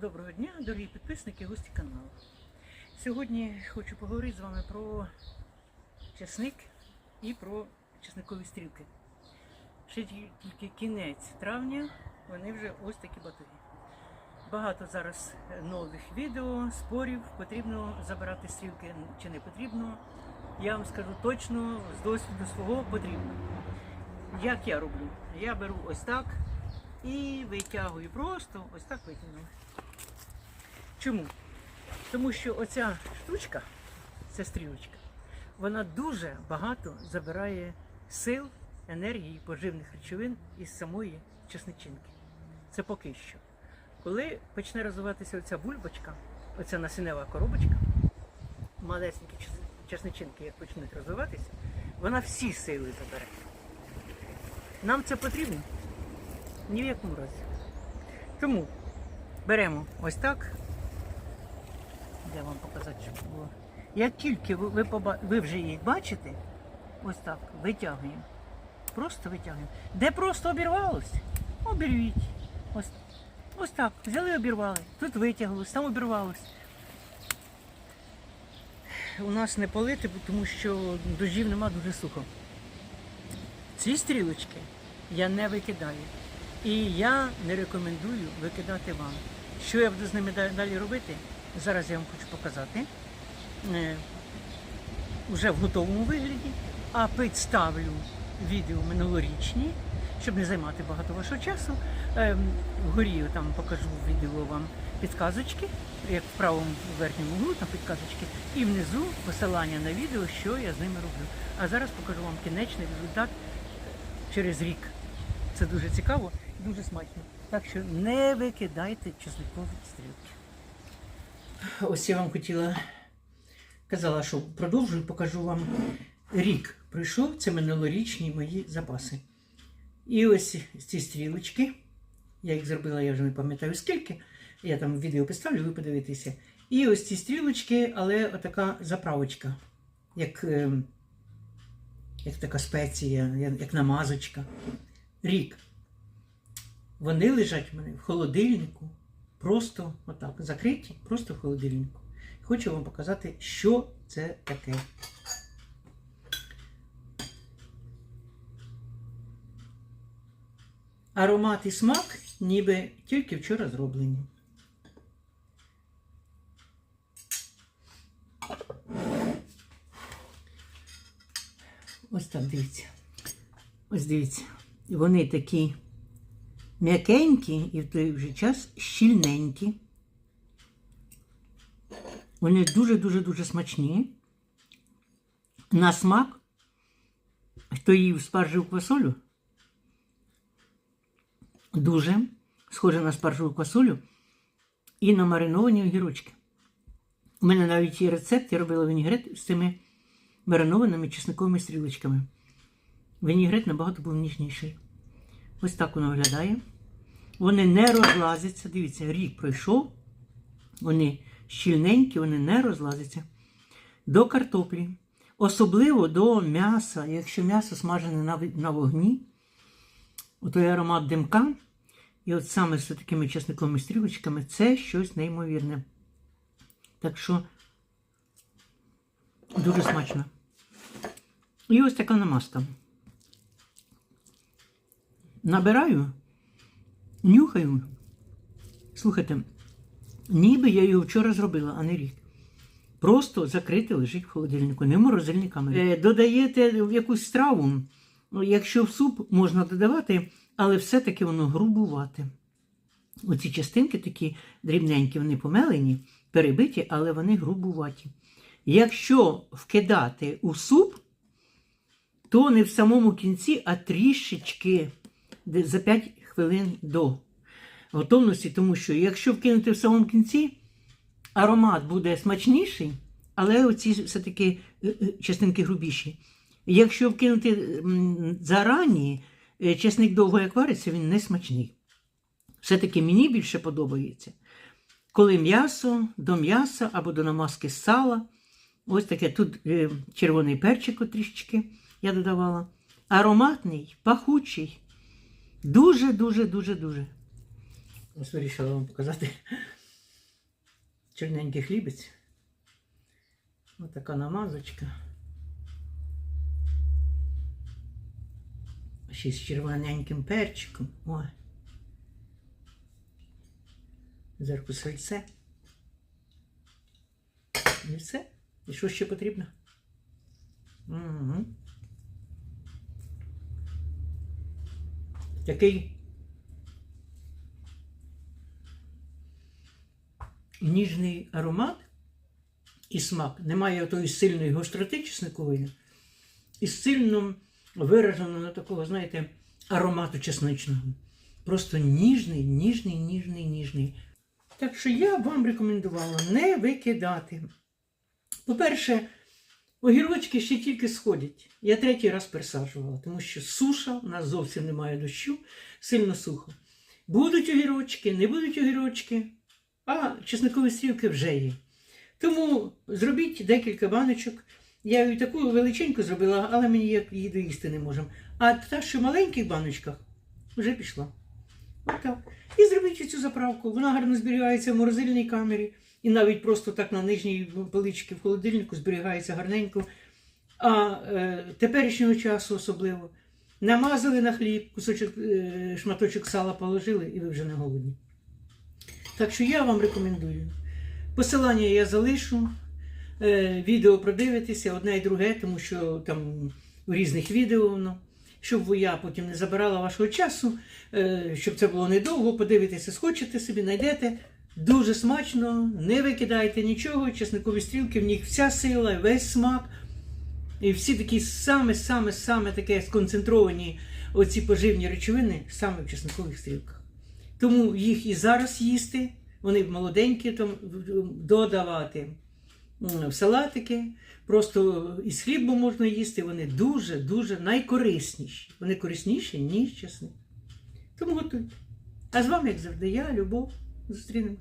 Доброго дня, дорогі підписники, гості каналу. Сьогодні хочу поговорити з вами про чесник і про чесникові стрілки. Ще тільки кінець травня, вони вже ось такі батаги. Багато зараз нових відео, спорів, потрібно забирати стрілки чи не потрібно. Я вам скажу точно, з досвіду свого потрібно. Як я роблю? Я беру ось так і витягую просто ось так витягну. Чому? Тому що оця штучка, ця стрілочка, вона дуже багато забирає сил, енергії, поживних речовин із самої чесничинки. Це поки що. Коли почне розвиватися оця бульбочка, оця насінева коробочка, малесенькі чесничинки, як почнуть розвиватися, вона всі сили забере. Нам це потрібно? Ні в якому разі. Тому беремо ось так. Де вам показати, щоб було. Як тільки ви, поба- ви вже їх бачите, ось так, витягуємо. Просто витягуємо. Де просто обірвалось, обірвіть. Ось, ось так. Взяли, обірвали. Тут витягнулось, там обірвалось. У нас не полити, тому що дождів нема дуже сухо. Ці стрілочки я не викидаю. І я не рекомендую викидати вам. Що я буду з ними далі робити? Зараз я вам хочу показати. Е, Уже в готовому вигляді, а підставлю відео минулорічні, щоб не займати багато вашого часу. Е, Вгорі там покажу відео вам підказочки, як в правому верхньому углу, там підказочки, і внизу посилання на відео, що я з ними роблю. А зараз покажу вам кінечний результат через рік. Це дуже цікаво і дуже смачно. Так що не викидайте чесникові стрілки. Ось я вам хотіла казала, що продовжую, покажу вам рік пройшов, це минулорічні мої запаси. І ось ці стрілочки. Я їх зробила, я вже не пам'ятаю скільки. Я там відео поставлю, ви подивитеся. І ось ці стрілочки, але отака заправочка, як, е, як така спеція, як намазочка. Рік. Вони лежать в мене в холодильнику, просто отак, закриті, просто в холодильнику. Хочу вам показати, що це таке. Аромат і смак ніби тільки вчора зроблені. Ось так дивіться. Ось дивіться. Вони такі м'якенькі і в той же час щільненькі. Вони дуже-дуже-дуже смачні. На смак, хто їв спаржеву квасолю, дуже схоже на спаржеву квасолю і на мариновані огірочки. У мене навіть є рецепт, я робила вінігрет з цими маринованими чесниковими стрілочками. Вінігрет набагато був ніжніший. Ось так воно виглядає. Вони не розлазяться. Дивіться, рік пройшов. Вони щільненькі, вони не розлазяться. До картоплі. Особливо до м'яса. Якщо м'ясо смажене на, вогні, отой аромат димка, і от саме з такими чесниковими стрілочками, це щось неймовірне. Так що дуже смачно. І ось така намазка. Набираю, нюхаю. Слухайте, ніби я його вчора зробила, а не рік. Просто закрите лежить в холодильнику, не в морозильній камері. Е, додаєте в якусь страву, ну, якщо в суп можна додавати, але все-таки воно грубувати. Оці частинки такі дрібненькі, вони помелені, перебиті, але вони грубуваті. Якщо вкидати у суп, то не в самому кінці, а трішечки за 5 хвилин до готовності, тому що якщо вкинути в самому кінці, аромат буде смачніший, але оці все-таки е, е, частинки грубіші. Якщо вкинути зарані, е, чесник довго як вариться, він не смачний. Все-таки мені більше подобається, коли м'ясо до м'яса або до намазки сала. Ось таке тут червоний перчик трішечки я додавала. Ароматний, пахучий. Дуже, дуже, дуже, дуже. Ось вирішила вам показати чорненький хлібець. Ось така намазочка. Ще з червоненьким перчиком. Ой. Зверху сальце. І все. І що ще потрібно? Угу. Такий ніжний аромат і смак. Немає тої сильної гостроти чесникової і сильно вираженого такого, знаєте, аромату чесничного. Просто ніжний, ніжний, ніжний, ніжний. Так що я вам рекомендувала не викидати. По-перше, огірочки ще тільки сходять. Я третій раз пересаджувала, тому що суша, у нас зовсім немає дощу, сильно сухо. Будуть огірочки, не будуть огірочки, а чесникові стрілки вже є. Тому зробіть декілька баночок. Я її таку величеньку зробила, але мені її доїсти не можемо. А та, що в маленьких баночках, вже пішла. Отак. І зробіть цю заправку. Вона гарно зберігається в морозильній камері. І навіть просто так на нижній поличці в холодильнику зберігається гарненько. А е, теперішнього часу особливо. Намазали на хліб, кусочок, е, шматочок сала положили, і ви вже не голодні. Так що я вам рекомендую. Посилання я залишу. Е, відео продивитися одне і друге, тому що там у різних відео воно. Щоб я потім не забирала вашого часу, е, щоб це було недовго, подивитися, схочете собі, знайдете. Дуже смачно, не викидайте нічого, чесникові стрілки, в них вся сила, весь смак. І всі такі саме-саме-саме таке сконцентровані оці поживні речовини саме в чесникових стрілках. Тому їх і зараз їсти, вони молоденькі, там додавати в салатики. Просто із хлібом можна їсти, вони дуже-дуже найкорисніші. Вони корисніші, ніж чесник. Тому готуйте. А з вами, як завжди, я, Любов. Зустрінемось.